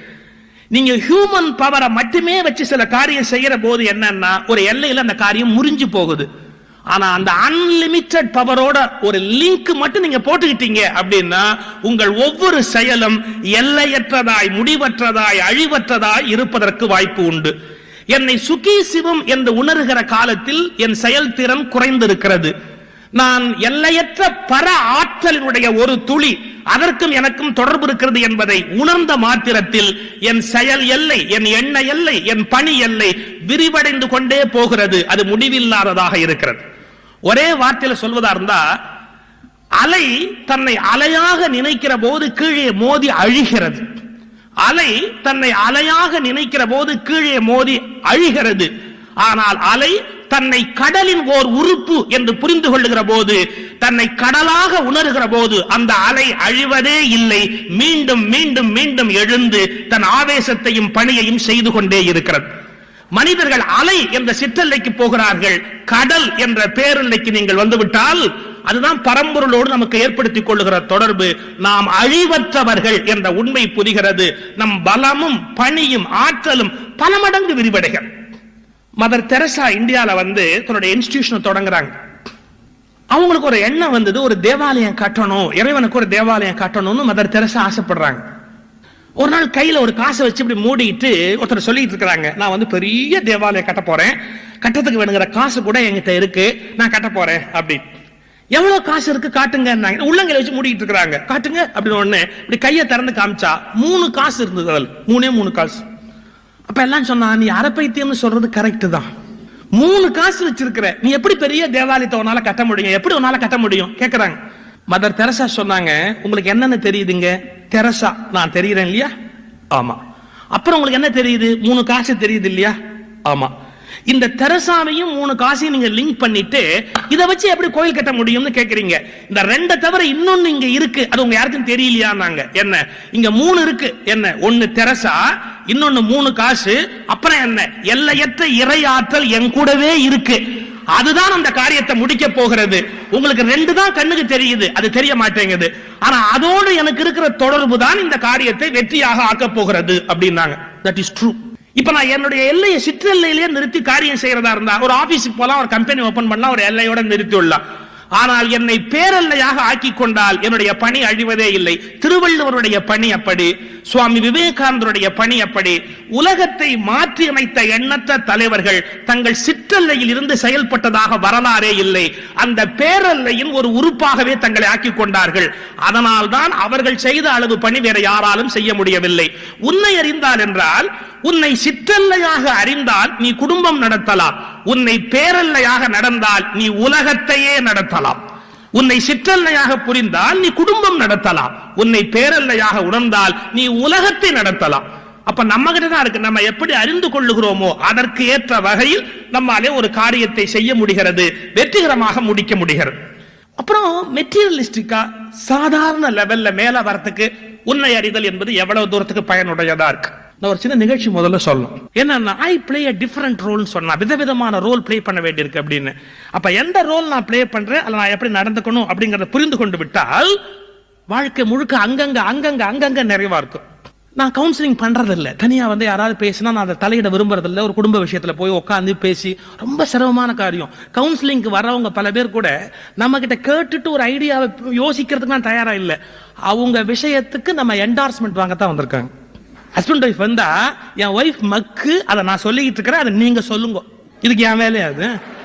நீங்க ஹியூமன் பவரை மட்டுமே வச்சு சில காரியம் செய்யற போது என்னன்னா ஒரு எல்லையில அந்த காரியம் முறிஞ்சு போகுது. ஆனா அந்த அன்லிமிட்டெட் பவரோட ஒரு லிங்க் மட்டும் நீங்க போட்டுக்கிட்டீங்க அப்படின்னா உங்கள் ஒவ்வொரு செயலும் எல்லையற்றதாய் முடிவற்றதாய் அழிவற்றதாய் இருப்பதற்கு வாய்ப்பு உண்டு. என்னை சுகி சிவம் என்று உணர்கிற காலத்தில் என் செயல்திறன் குறைந்திருக்கிறது. நான் எல்லையற்ற பர ஆற்றலினுடைய ஒரு துளி அதற்கும் எனக்கும் தொடர்பு இருக்கிறது என்பதை உணர்ந்த மாத்திரத்தில் என் செயல் எல்லை என் எண்ண எல்லை என் பணி எல்லை விரிவடைந்து கொண்டே போகிறது. அது முடிவில்லாததாக இருக்கிறது. ஒரே வார்த்தையில சொல்வதா இருந்தா அலை தன்னை அலையாக நினைக்கிற போது கீழே மோதி அழிகிறது. அலை தன்னை அலையாக நினைக்கிற போது கீழே மோதி அழிகிறது. ஆனால் அலை தன்னை கடலின் ஓர் உறுப்பு என்று புரிந்து கொள்ளுகிற போது தன்னை கடலாக உணர்கிற போது அந்த அலை அழிவதே இல்லை. மீண்டும் மீண்டும் மீண்டும் எழுந்து தன் ஆவேசத்தையும் பணியையும் செய்து கொண்டே இருக்கிறது. மனிதர்கள் அலை என்ற சிற்றல்லைக்கு போகிறார்கள். கடல் என்ற பேரல்லைக்கு நீங்கள் வந்துவிட்டால் அதுதான் பரம்பொருளோடு நமக்கு ஏற்படுத்திக் கொள்ளுகிற தொடர்பு. நாம் அழிவற்றவர்கள் என்ற உண்மை புரிகிறது. நம் பலமும் பணியும் ஆற்றலும் பல மடங்கு விரிவடைகள் மதர் தெரசா இந்தியாவில் வந்து தன்னுடைய இன்ஸ்டிடியூஷனை தொடங்குறாங்க. அவங்களுக்கு ஒரு எண்ணம் வந்தது ஒரு தேவாலயம் கட்டணும் இறைவனுக்கு ஒரு தேவாலயம் கட்டணும்னு மதர் தெரசா ஆசைப்படுறாங்க. ஒரு நாள் கையில ஒரு காசை வச்சு இப்படி மூடிட்டு ஒருத்தர் சொல்லிட்டு இருக்கிறாங்க நான் வந்து பெரிய தேவாலயம் கட்ட போறேன். கட்டத்துக்கு வேணுங்கிற காசு கூட எங்கிட்ட இருக்கு. நான் கட்ட போறேன். அப்படின்னு. எவ்வளவு காசு இருக்கு? காட்டுங்க உள்ளங்கையில வச்சு மூடிட்டு இருக்கிறாங்க. காட்டுங்க. அப்படின்னு ஒண்ணு இப்படி கையை திறந்து காமிச்சா மூணு காசு இருந்தது அதில். மூணே மூணு காசு. அப்ப எல்லாம் சொன்னா நீ அறப்பைத்தியம்னு சொல்றது கரெக்ட் தான். மூணு காசு வச்சிருக்கிற. நீ எப்படி பெரிய தேவாலயத்தை உன்னால கட்ட முடியும்? எப்படி உன்னால கட்ட முடியும்? கேக்குறாங்க. மதர் தெரசா சொன்னாங்க உங்களுக்கு என்னன்னு தெரியுதுங்க? தெரசா நான் தெரியுறேன் இல்லையா? ஆமா. அப்புறம் உங்களுக்கு என்ன தெரியுது? மூணு காசு தெரியுது இல்லையா? ஆமா. இந்த தெரசாவையும் மூணு காசையும் நீங்க லிங்க் பண்ணிட்டு இதை வச்சு எப்படி கோயில் கட்ட முடியும்னு கேக்குறீங்க. இந்த ரெண்டை தவிர இன்னொன்னு இங்க இருக்கு. அது உங்க யாருக்கும் தெரியலையான்னாங்க. நாங்க என்ன? இங்க மூணு இருக்கு. என்ன? ஒன்னு தெரசா இன்னொன்னு மூணு காசு அப்புறம் என்ன? எல்லையற்ற இறை ஆற்றல் என் கூடவே இருக்கு. அதுதான் அந்த காரியத்தை முடிக்க போகிறது. உங்களுக்கு ரெண்டு தான் கண்ணுக்கு தெரியுது. அது தெரிய மாட்டேங்குது. ஆனா அதோடு எனக்கு இருக்கிற தொடர்பு தான் இந்த காரியத்தை வெற்றியாக ஆக்க போகிறது அப்படின்னாங்க. தட் இஸ் ட்ரூ இப்ப நான் என்னுடைய எல்லையை சிற்றெல்லையிலேயே நிறுத்தி காரியம் செய்யறதா இருந்தா ஒரு ஆபீஸுக்கு போலாம் ஒரு கம்பெனி ஓபன் பண்ணலாம் ஒரு எல்லையோட நிறுத்தி விடலாம் ஆனால் என்னை பேரல்லையாக ஆக்கி கொண்டால் என்னுடைய பணி அழிவதே இல்லை. திருவள்ளுவருடைய பணி அப்படி சுவாமி விவேகானந்தருடைய பணி அப்படி. உலகத்தை மாற்றி அமைத்த எண்ணற்ற தலைவர்கள் தங்கள் சிற்றல்லையில் இருந்து செயல்பட்டதாக வரலாறே இல்லை. அந்த பேரல்லையின் ஒரு உறுப்பாகவே தங்களை ஆக்கி கொண்டார்கள். அதனால் தான் அவர்கள் செய்த அளவு பணி வேற யாராலும் செய்ய முடியவில்லை. உன்னை அறிந்தால் என்றால் உன்னை சிற்றல்லையாக அறிந்தால் நீ குடும்பம் நடத்தலாம். உன்னை பேரல்லையாக நடந்தால் நீ உலகத்தையே நடத்தலாம். உன்னை சிற்றல்லையாக புரிந்தால் நீ குடும்பம் நடத்தலாம். உன்னை பேரல்லையாக உணர்ந்தால் நீ உலகத்தை நடத்தலாம். அப்ப நம்ம கிட்ட தான் இருக்கு. நம்ம எப்படி அறிந்து கொள்ளுகிறோமோ அதற்கு ஏற்ற வகையில் நம்மாலே ஒரு காரியத்தை செய்ய முடிகிறது. வெற்றிகரமாக முடிக்க முடிகிறது. அப்புறம் மெட்டீரியலிஸ்டிக்கா சாதாரண லெவல்ல மேல வரத்துக்கு உன்னை அறிதல் என்பது எவ்வளவு தூரத்துக்கு பயனுடையதா இருக்கு? நான் ஒரு சின்ன நிகழ்ச்சி முதல்ல சொல்லணும். ஏன்னா I play a different role சொன்னா விதவிதமான ரோல் ப்ளே பண்ண வேண்டியிருக்கு அப்படின்னு. அப்ப எந்த ரோல் நான் ப்ளே பண்றேன் அதில் நான் எப்படி நடந்துக்கணும் அப்படிங்கறத புரிந்து கொண்டு விட்டால் வாழ்க்கை முழுக்க அங்கங்க அங்கங்க அங்கங்க நிறைவா இருக்கும். நான் கவுன்சிலிங் பண்ணுறதில்ல தனியாக தனியா வந்து யாராவது பேசினா நான் அதை தலையிட விரும்புறதில்ல. ஒரு குடும்ப விஷயத்துல போய் உட்காந்து பேசி ரொம்ப சிரமமான காரியம். கவுன்சிலிங்க்கு வரவங்க பல பேர் கூட நம்ம கிட்ட கேட்டுட்டு ஒரு ஐடியாவை யோசிக்கிறதுக்கு நான் தயாரா இல்லை. அவங்க விஷயத்துக்கு நம்ம என்டார்ஸ்மெண்ட் வாங்கத்தான் வந்திருக்காங்க. ஹஸ்பண்ட் ஒய்ஃப் வந்தா என் ஒய்ஃப் மக்கு. அதை நான் சொல்லிக்கிட்டு இருக்கிறேன். அதை நீங்க சொல்லுங்க. இதுக்கு என் வேலையா அது?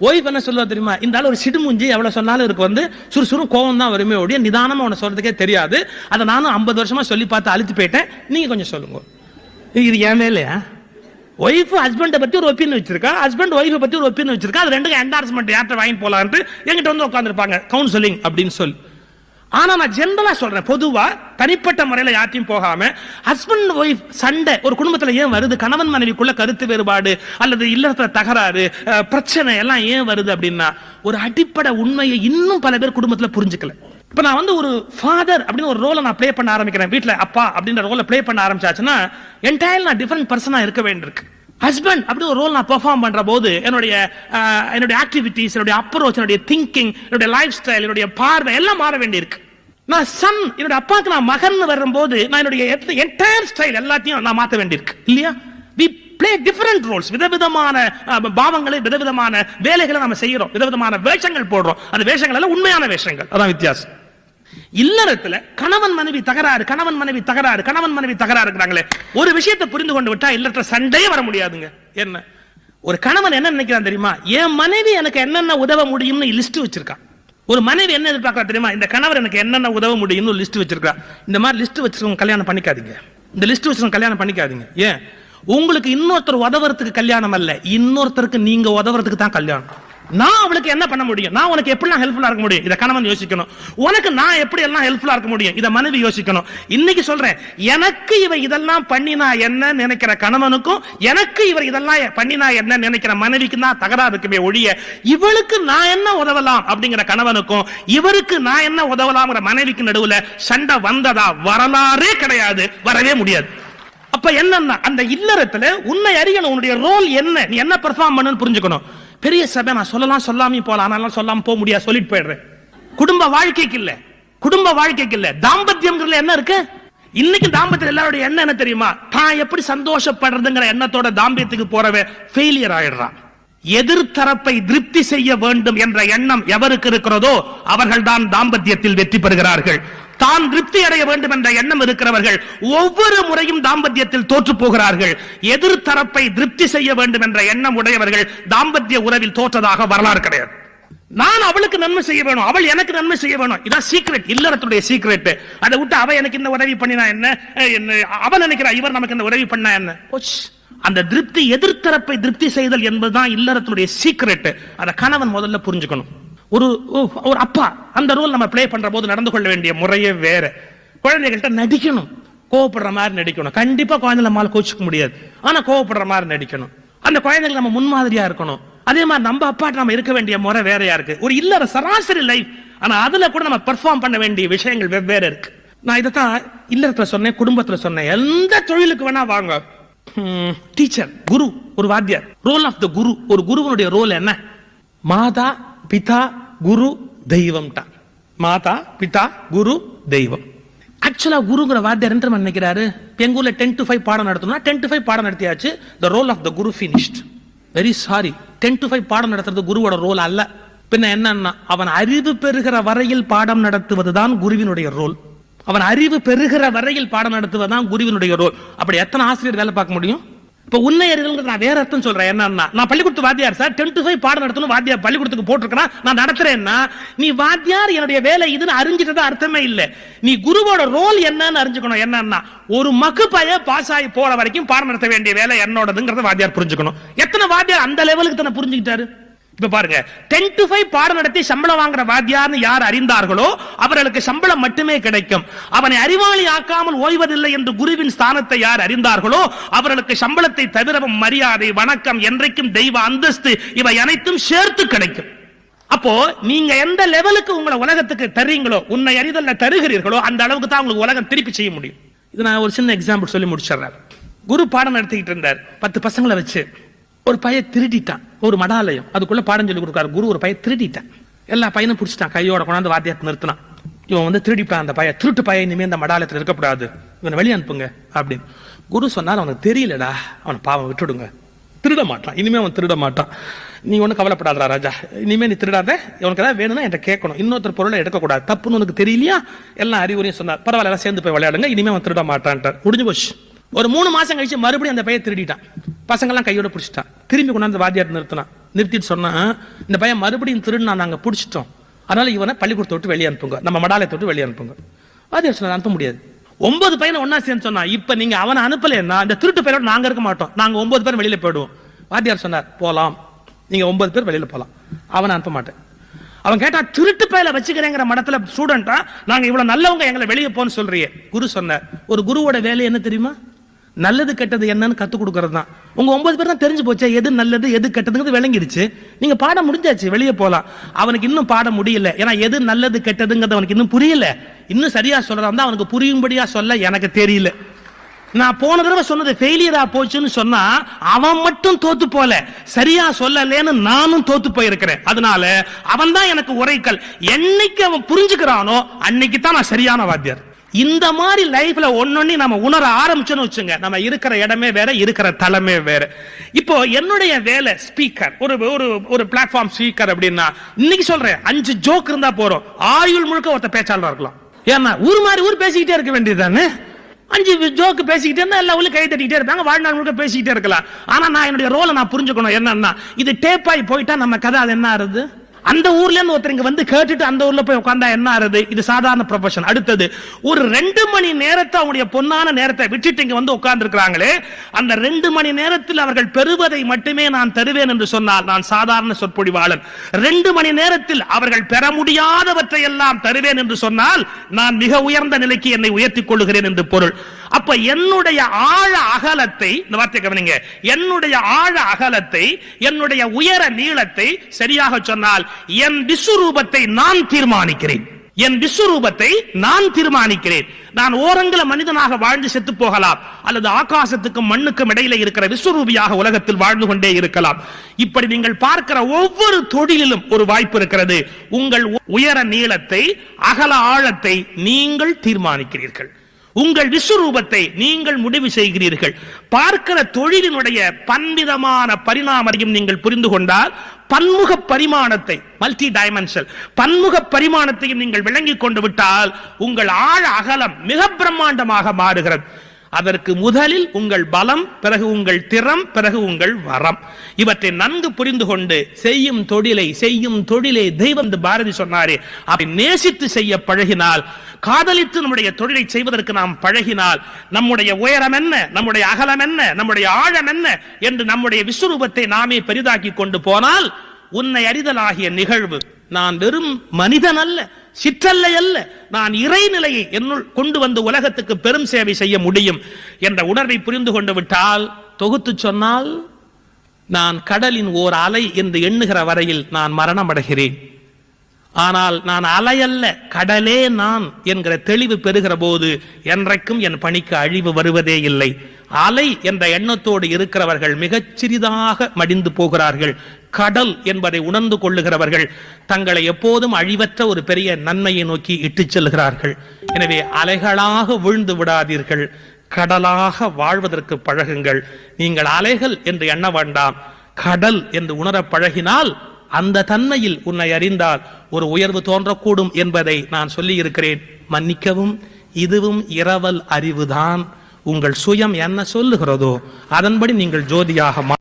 ஒய்ஃப் என்ன சொல்லுவா தெரியுமா? இந்த ஆள் ஒரு சிடுமுஞ்சி எவ்வளவு சொன்னாலும் இருக்கு வந்து சுறுசுறு கோவம் தான் வருமே ஒழிய நிதானமா உன சொல்றதுக்கே தெரியாது. அதை நானும் ஐம்பது வருஷமா சொல்லி பார்த்து அழுத்து போயிட்டேன். நீங்க கொஞ்சம் சொல்லுங்க. இது என் வேலையா? ஒய்ஃப் ஹஸ்பண்டை பத்தி ஒரு ஒப்பீனியன் வச்சிருக்கா? ஹஸ்பண்ட் ஒய்ஃபை பத்தி ஒரு ஒப்பீனியன் வச்சிருக்கா? அது ரெண்டுக்கும் என்டார்ஸ்மெண்ட் யார்கிட்ட வாங்கி போலான்ட்டு எங்கிட்ட வந்து உட்காந்துருப்பாங்க கவுன்சிலிங் அப்படின்னு சொல்லி. ஆனா நான் ஜென்ரலாக சொல்றேன். பொதுவா தனிப்பட்ட முறையில யாத்தையும் போகாம ஹஸ்பண்ட் ஒய்ஃப் சண்டை ஒரு குடும்பத்துல ஏன் வருது? கணவன் மனைவிக்குள்ள கருத்து வேறுபாடு அல்லது இல்லத்துல தகராறு பிரச்சனை எல்லாம் ஏன் வருது அப்படின்னா ஒரு அடிப்படை உண்மையை இன்னும் பல பேர் குடும்பத்துல புரிஞ்சுக்கல. இப்ப நான் வந்து ஒரு ஃபாதர் அப்படின்னு ஒரு ரோலை நான் ப்ளே பண்ண ஆரம்பிக்கிறேன். வீட்டில் அப்பா அப்படின்ற ரோலை ப்ளே பண்ண ஆரம்பிச்சாச்சுன்னா என்டையர் நான் டிஃபரெண்ட் பர்சனா இருக்க வேண்டியிருக்கு. ஹஸ்பண்ட் அப்படி ஒரு ரோல் நான் பெர்ஃபார்ம் பண்ற போது என்னுடைய என்னுடைய ஆக்டிவிட்டிஸ் என்னுடைய அப்ரோச் என்னுடைய திங்கிங் என்னுடைய லைஃப் ஸ்டைல் என்னுடைய பார்வை எல்லாம் மாற வேண்டியிருக்கு. நான் சன் என்னுடைய அப்பாவுக்கு நான் மகன் வரும்போது நான் என்னுடைய என்டையர் ஸ்டைல் எல்லாத்தையும் நான் மாற்ற வேண்டியிருக்கு. இல்லையா? வி பிளே டிஃபரெண்ட் ரோல்ஸ் விதவிதமான பாவங்களை விதவிதமான வேலைகளை நம்ம செய்கிறோம் விதவிதமான வேஷங்கள் போடுறோம். அந்த வேஷங்கள் எல்லாம் உண்மையான வேஷங்கள். அதான் வித்தியாசம். இல்லறத்துல கணவன் மனைவி தகராறு கணவன் மனைவி தகராறு கணவன் மனைவி தகராறு இருக்கிறாங்களே ஒரு விஷயத்தை புரிந்து கொண்டு விட்டா இல்லறத்துல சண்டையே வர முடியாதுங்க. என்ன? ஒரு கணவன் என்ன நினைக்கிறான் தெரியுமா? என் மனைவி எனக்கு என்னென்ன உதவ முடியும்னு லிஸ்ட் வச்சிருக்கான் ஒரு மனைவி என்ன எதிர்பார்க்கறா தெரியுமா? இந்த கணவர் எனக்கு என்னென்ன உதவ முடியும்னு லிஸ்ட் வச்சிருக்கா. இந்த மாதிரி லிஸ்ட் வச்சிருக்கவங்க கல்யாணம் பண்ணிக்காதீங்க. இந்த லிஸ்ட் வச்சிருக்கவங்க கல்யாணம் பண்ணிக்காதீங்க. ஏன்? உங்களுக்கு இன்னொருத்தர் உதவுறதுக்கு கல்யாணம் அல்ல. இன்னொருத்தருக்கு நீங்க உதவுறதுக்கு தான் கல்யாணம். நான் அவளுக்கு என்ன பண்ண முடியும்? நான் உனக்கு எப்படிலாம் ஹெல்ப்ஃபுல்லா இருக்க முடியும்? இதை கணவன் யோசிக்கணும். உனக்கு நான் எப்படி எல்லாம் ஹெல்ப்ஃபுல்லா இருக்க முடியும்? இதை மனைவி யோசிக்கணும். இன்னைக்கு சொல்றேன் எனக்கு இவ இதெல்லாம் பண்ணினா என்ன நினைக்கிற கணவனுக்கும் எனக்கு இவர் இதெல்லாம் பண்ணினா என்ன நினைக்கிற மனைவிக்கு தான் தகராறு இருக்குமே ஒழிய இவளுக்கு நான் என்ன உதவலாம் அப்படிங்கிற கணவனுக்கும் இவருக்கு நான் என்ன உதவலாம்ங்கிற மனைவிக்கு நடுவுல சண்டை வந்ததா வரலாறே கிடையாது வரவே முடியாது. அப்ப என்னன்னா அந்த இல்லறத்துல உன்னை அறியணும் உன்னுடைய ரோல் என்ன? நீ என்ன பெர்ஃபார்ம் பண்ணுன்னு புரிஞ்சுக்கணும். பெரிய சபை நான் சொல்லலாம் சொல்லாமே போலாம் ஆனாலும் சொல்லாம போக முடியாது. சொல்லிட்டு போயிடுறேன். குடும்ப வாழ்க்கைக்கு இல்ல. குடும்ப வாழ்க்கைக்கு இல்ல. தாம்பத்தியம்ங்கிறதுல என்ன இருக்கு? இன்னைக்கு தாம்பத்தியம் எல்லாருடைய எண்ணம் என்ன தெரியுமா? தான் எப்படி சந்தோஷப்படுறதுங்கிற எண்ணத்தோட தாம்பத்தியத்துக்கு போறவன் ஃபெயிலியர் ஆயிடுறான். எதிர்த்தரப்பை திருப்தி செய்ய வேண்டும் என்ற எண்ணம் எவருக்கு இருக்கிறதோ அவர்கள்தான் தாம்பத்தியத்தில் வெற்றி பெறுகிறார்கள். தான் திருப்தி அடைய வேண்டும் என்ற எண்ணம் இருக்கிறவர்கள் ஒவ்வொரு முறையும் தாம்பத்தியத்தில் தோற்று போகிறார்கள். எதிர்த்தரப்பை திருப்தி செய்ய வேண்டும் என்ற எண்ணம் உடையவர்கள் தாம்பத்திய உறவில் தோற்றதாக வரலாறு கிடையாது. நான் அவளுக்கு நன்மை செய்ய வேணும் அவள் எனக்கு நன்மை செய்ய வேணும். இதான் சீக்ரெட் இல்லறத்துடைய சீக்ரெட் அதை விட்டு அவ எனக்கு இந்த உதவி பண்ணினா என்ன? என்ன அவன் நினைக்கிறா இவர் நமக்கு இந்த உதவி பண்ணா என்ன? அந்த திருப்தி எதிர்த்தரப்பை திருப்தி செய்தல் என்பதுதான் இல்லறத்துடைய சீக்ரெட் அதை கணவன் முதல்ல புரிஞ்சுக்கணும். ஒரு ஒரு அப்பா அந்த ரோல் நம்ம ப்ளே பண்ற போது நடந்து கொள்ள வேண்டிய முறையே வேற. குழந்தைகள்கிட்ட நடிக்கணும். கோவப்படுற மாதிரி நடிக்கணும். கண்டிப்பா குழந்தை நம்மால கோச்சிக்க முடியாது. ஆனா கோவப்படுற மாதிரி நடிக்கணும். அந்த குழந்தைகள் நம்ம முன்மாதிரியா இருக்கணும். அதே மாதிரி நம்ம அப்பாட்ட நம்ம இருக்க வேண்டிய முறை வேறையா இருக்கு. ஒரு இல்லற சராசரி லைஃப் ஆனா அதுல கூட நம்ம பெர்ஃபார்ம் பண்ண வேண்டிய விஷயங்கள் வெவ்வேறு இருக்கு. நான் இதைத்தான் இல்லறத்துல சொன்னேன் குடும்பத்துல சொன்னேன். எந்த தொழிலுக்கு வேணா வாங்க. டீச்சர் குரு ஒரு வாத்தியார். Role of the guru. ஒரு குருவனுடைய ரோல் என்ன? மாதா பிதா குரு தெய்வம்ட்டான் மாதா பிதா குரு தெய்வம். ஆக்சுவலாக குருங்கிற வாத்தியார் என்ன நினைக்கிறாரு. இப்ப டென் டு ஃபைவ் பாடம் நடத்தணும்னா டென் டு ஃபைவ் பாடம் நடத்தியாச்சு. The role of the guru finished very sorry ten to five பாடம் நடத்துறது குருவோட ரோல் அல்ல. பின்ன என்னன்னா அவன் அறிவு பெறுகிற வரையில் பாடம் நடத்துவது தான் குருவினுடைய ரோல் அவன் அறிவு பெறுகிற வரையில் பாடம் நடத்துவது தான் குருவினுடைய ரோல் அப்படி எத்தனை ஆசிரியர் வேலை பார்க்க முடியும்? இப்ப உண்மை அறிதல்ங்கிறது நான் வேற அர்த்தம் சொல்றேன். என்னன்னா நான் பள்ளிக்கூடத்து வாத்தியார் சார். டென் டு ஃபைவ் பாடம் நடத்தணும் வாத்தியார் பள்ளிக்கூடத்துக்கு போட்டிருக்கேன் நான் நடத்துறேன்னா நீ வாத்தியார் என்னுடைய வேலை இதுன்னு அறிஞ்சிட்டதா அர்த்தமே இல்லை. நீ குருவோட ரோல் என்னன்னு அறிஞ்சுக்கணும். என்னன்னா ஒரு மக்கு பைய பாஸ் ஆகி போற வரைக்கும் பாடம் நடத்த வேண்டிய வேலை என்னோடதுங்கிறத வாத்தியார் புரிஞ்சுக்கணும். எத்தனை வாத்தியார் அந்த லெவலுக்கு தானே புரிஞ்சுக்கிட்டாரு? இப்ப பாருங்க டென் டு ஃபைவ் பாடம் நடத்தி சம்பளம் வாங்குற வாத்தியார்னு யார் அறிந்தார்களோ அவர்களுக்கு சம்பளம் மட்டுமே கிடைக்கும். அவனை அறிவாளி ஆக்காமல் ஓய்வதில்லை என்று குருவின் ஸ்தானத்தை யார் அறிந்தார்களோ அவர்களுக்கு சம்பளத்தை தவிரவும் மரியாதை வணக்கம் என்றைக்கும் தெய்வ அந்தஸ்து இவை அனைத்தும் சேர்த்து கிடைக்கும். அப்போ நீங்க எந்த லெவலுக்கு உங்களை உலகத்துக்கு தருவீங்களோ உன்னை அறிதல்ல தருகிறீர்களோ அந்த அளவுக்கு தான் உங்களுக்கு உலகம் திருப்பி செய்ய முடியும். இது நான் ஒரு சின்ன எக்ஸாம்பிள் சொல்லி முடிச்சிடுறேன். குரு பாடம் நடத்திக்கிட்டு இருந்தார். பத்து பசங்களை வச்சு. ஒரு பையன் திருடிட்டான். ஒரு மடாலயம். அதுக்குள்ள பாடம் சொல்லி கொடுக்காரு குரு ஒரு பையன் திருடிட்டான். எல்லா பையனும் பிடிச்சிட்டான். கையோட கொண்டாந்து வாத்தியத்தை நிறுத்தினான். இவன் வந்து திருடிப்பான் அந்த பையன். திருட்டு பையன் இனிமே இந்த மடாலயத்தில் இருக்கக்கூடாது. இவனை வெளியே அனுப்புங்க அப்படின்னு. குரு சொன்னார் அவனுக்கு தெரியலடா. அவனை பாவம் விட்டுடுங்க. திருட மாட்டான். இனிமே அவன் திருட மாட்டான். நீ ஒன்றும் கவலைப்படாதா ராஜா. இனிமே நீ திருடாத. உனக்கு ஏதாவது வேணும்னா என்கிட்ட கேட்கணும். இன்னொருத்தர் பொருளை எடுக்கக்கூடாது. தப்புன்னு உனக்கு தெரியலையா? எல்லாம் அறிவுரையும் சொன்னார். பரவாயில்ல எல்லாம் சேர்ந்து போய் விளையாடுங்க. இனிமே அவன் திருட மாட்டான்ட்டார் முடிஞ்சு போச்சு. ஒரு மூணு மாசம் கழிச்சு மறுபடியும் அந்த பையன் திருடிட்டான். பசங்கள்லாம் கையோட பிடிச்சிட்டான். திரும்பி கொண்டாந்து வாத்தியார் நிறுத்தினான். நிறுத்திட்டு சொன்னா இந்த பையன் மறுபடியும் திருடினா நாங்கள் பிடிச்சிட்டோம். அதனால இவனை பள்ளிக்கூடத்தை விட்டு வெளியே அனுப்புங்க. நம்ம மடாலயத்தை விட்டு வெளியே அனுப்புங்க. வாத்தியார் சொன்னார் அனுப்ப முடியாது. ஒன்பது பையனை ஒன்னா சேர்ந்து சொன்னா இப்ப நீங்க அவனை அனுப்பலைன்னா இந்த திருட்டு பையனோட நாங்க இருக்க மாட்டோம். நாங்க ஒன்பது பேர் வெளியில போயிடுவோம். வாத்தியார் சொன்னார் போலாம். நீங்க ஒன்பது பேர் வெளியில போலாம். அவனை அனுப்ப மாட்டேன். அவன் கேட்டா திருட்டு பயில வச்சுக்கிறேங்கிற மடத்துல ஸ்டூடெண்டா நாங்க இவ்வளவு நல்லவங்க எங்களை வெளியே போன்னு சொல்றியே. குரு சொன்னார் ஒரு குருவோட வேலை என்ன தெரியுமா? நல்லது கெட்டது என்னன்னு கற்றுக் கொடுக்கறது தான் உங்கள் ஒன்பது பேர் தான் தெரிஞ்சு போச்சே எது நல்லது எது கெட்டதுங்கிறது விளங்கிடுச்சு. நீங்கள் பாடம் முடிஞ்சாச்சு வெளியே போகலாம் அவனுக்கு இன்னும் பாடம் முடியல. ஏன்னா எது நல்லது கெட்டதுங்கிறது அவனுக்கு இன்னும் புரியல. இன்னும் சரியாக சொல்கிறதா தான் அவனுக்கு புரியும்படியாக சொல்ல எனக்கு தெரியல. நான் போன தடவை சொன்னது ஃபெயிலியரா போச்சுன்னு சொன்னா அவன் மட்டும் தோத்து போல. சரியா சொல்லலேன்னு நானும் தோத்து போயிருக்கிறேன். அதனால அவன் தான் எனக்கு உரைக்கல். என்னைக்கு அவன் புரிஞ்சுக்கிறானோ அன்னைக்கு தான் நான் சரியான வாத்தியார். இந்த மாதிரி லைஃப்ல ஒன்னொன்னு நம்ம உணர ஆரம்பிச்சோன்னு வச்சுங்க நம்ம இருக்கிற இடமே வேற இருக்கிற தலைமே வேற. இப்போ என்னுடைய வேலை ஸ்பீக்கர் ஒரு ஒரு ஒரு பிளாட்ஃபார்ம் ஸ்பீக்கர் அப்படின்னா இன்னைக்கு சொல்றேன் அஞ்சு ஜோக் இருந்தா போறோம். ஆயுள் முழுக்க ஒருத்த பேச்சாளராக இருக்கலாம். ஏன்னா ஊர் மாதிரி ஊர் பேசிக்கிட்டே இருக்க வேண்டியதுதானே? அஞ்சு ஜோக்கு பேசிக்கிட்டே இருந்தா எல்லா ஊர்லயும் கை தட்டிக்கிட்டே இருப்பாங்க வாழ்நாள் முழுக்க பேசிக்கிட்டே இருக்கலாம். ஆனா நான் என்னுடைய ரோலை நான் புரிஞ்சுக்கணும். என்னன்னா இது டேப் ஆகி போயிட்டா நம்ம கதை அது என்ன ஆறுது? அந்த ஊர்ல இருந்து ஒருத்தர் இங்க வந்து கேட்டுட்டு அந்த ஊர்ல போய் உட்காந்தா என்ன ஆறுது? இது சாதாரண ப்ரொஃபஷன் அடுத்தது ஒரு ரெண்டு மணி நேரத்தை அவங்களுடைய பொன்னான நேரத்தை விட்டுட்டு இங்க வந்து உட்கார்ந்து இருக்கிறாங்களே அந்த ரெண்டு மணி நேரத்தில் அவர்கள் பெறுவதை மட்டுமே நான் தருவேன் என்று சொன்னால் நான் சாதாரண சொற்பொழிவாளன். ரெண்டு மணி நேரத்தில் அவர்கள் பெற முடியாதவற்றை எல்லாம் தருவேன் என்று சொன்னால் நான் மிக உயர்ந்த நிலைக்கு என்னை உயர்த்திக் கொள்ளுகிறேன் என்று பொருள். அப்ப என்னுடைய ஆழ அகலத்தை இந்த வார்த்தை கவனிங்க என்னுடைய ஆழ அகலத்தை என்னுடைய உயர நீளத்தை சரியாக சொன்னால் என் விஸ்வரூபத்தை நான் தீர்மானிக்கிறேன். என் விஸ்வரூபத்தை நான் தீர்மானிக்கிறேன். நான் ஓரங்கள மனிதனாக வாழ்ந்து செத்து போகலாம் அல்லது ஆகாசத்துக்கும் மண்ணுக்கும் இடையில இருக்கிற விஸ்வரூபியாக உலகத்தில் வாழ்ந்து கொண்டே இருக்கலாம். இப்படி நீங்கள் பார்க்கிற ஒவ்வொரு தொழிலிலும் ஒரு வாய்ப்பு இருக்கிறது. உங்கள் உயர நீளத்தை அகல ஆழத்தை நீங்கள் தீர்மானிக்கிறீர்கள். உங்கள் விஸ்வரூபத்தை நீங்கள் முடிவு செய்கிறீர்கள். பார்க்கிற தொழிலினுடைய பன்விதமான பரிணாமரையும் நீங்கள் புரிந்து கொண்டால் பன்முக பரிமாணத்தை மல்டி டைமென்ஷன் பன்முக பரிமாணத்தையும் நீங்கள் விளங்கிக் கொண்டு விட்டால் உங்கள் ஆழ அகலம் மிக பிரம்மாண்டமாக மாறுகிறது. அதற்கு முதலில் உங்கள் பலம் பிறகு உங்கள் திறம் பிறகு உங்கள் வரம். இவற்றை நன்கு புரிந்து கொண்டு செய்யும் தொழிலை செய்யும் தொழிலை தெய்வம் என்று பாரதி சொன்னாரே அப்படி நேசித்து செய்ய பழகினால் காதலித்து நம்முடைய தொழிலை செய்வதற்கு நாம் பழகினால் நம்முடைய உயரம் என்ன நம்முடைய அகலம் என்ன நம்முடைய ஆழம் என்ன என்று நம்முடைய விஸ்வரூபத்தை நாமே பெரிதாக்கி கொண்டு போனால் உன்னை அறிதலாகிய நிகழ்வு. நான் வெறும் மனிதன் அல்ல சிற்றல்லை அல்ல. நான் இறைநிலையை என்னுள் கொண்டு வந்து உலகத்துக்கு பெரும் சேவை செய்ய முடியும் என்ற உணர்வை புரிந்து கொண்டு விட்டால் தொகுத்து சொன்னால் நான் கடலின் ஓர் அலை என்று எண்ணுகிற வரையில் நான் மரணம் அடைகிறேன் ஆனால் நான் அலையல்ல கடலே நான் என்கிற தெளிவு பெறுகிற போது என்றைக்கும் என் பணிக்கு அழிவு வருவதே இல்லை. அலை என்ற எண்ணத்தோடு இருக்கிறவர்கள் மிகச் சிறிதாக மடிந்து போகிறார்கள். கடல் என்பதை உணர்ந்து கொள்ளுகிறவர்கள் தங்களை எப்போதும் அழிவற்ற ஒரு பெரிய நன்மையை நோக்கி இட்டுச் செல்கிறார்கள். எனவே அலைகளாக வீழ்ந்து விடாதீர்கள். கடலாக வாழ்வதற்கு பழகுங்கள். நீங்கள் அலைகள் என்று எண்ண வேண்டாம். கடல் என்று உணர பழகினால் அந்த தன்மையில் உன்னை அறிந்தால் ஒரு உயர்வு தோன்றக்கூடும் என்பதை நான் சொல்லி இருக்கிறேன் மன்னிக்கவும் இதுவும் இரவல் அறிவுதான். உங்கள் சுயம் என்ன சொல்லுகிறதோ அதன்படி நீங்கள் ஜோதியாக மா-